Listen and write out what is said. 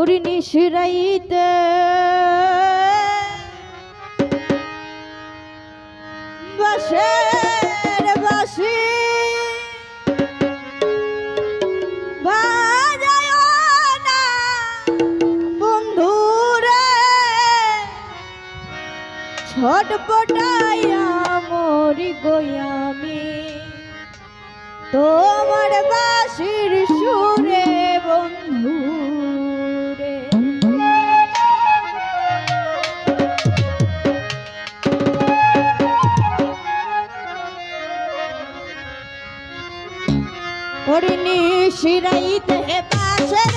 উড়ি নিশিরাইতে। বাসের বাসি ছটপটাইয়া মরি গয়ামি তোমার বাসির সুরে ভরনি শিরাইতে পাশে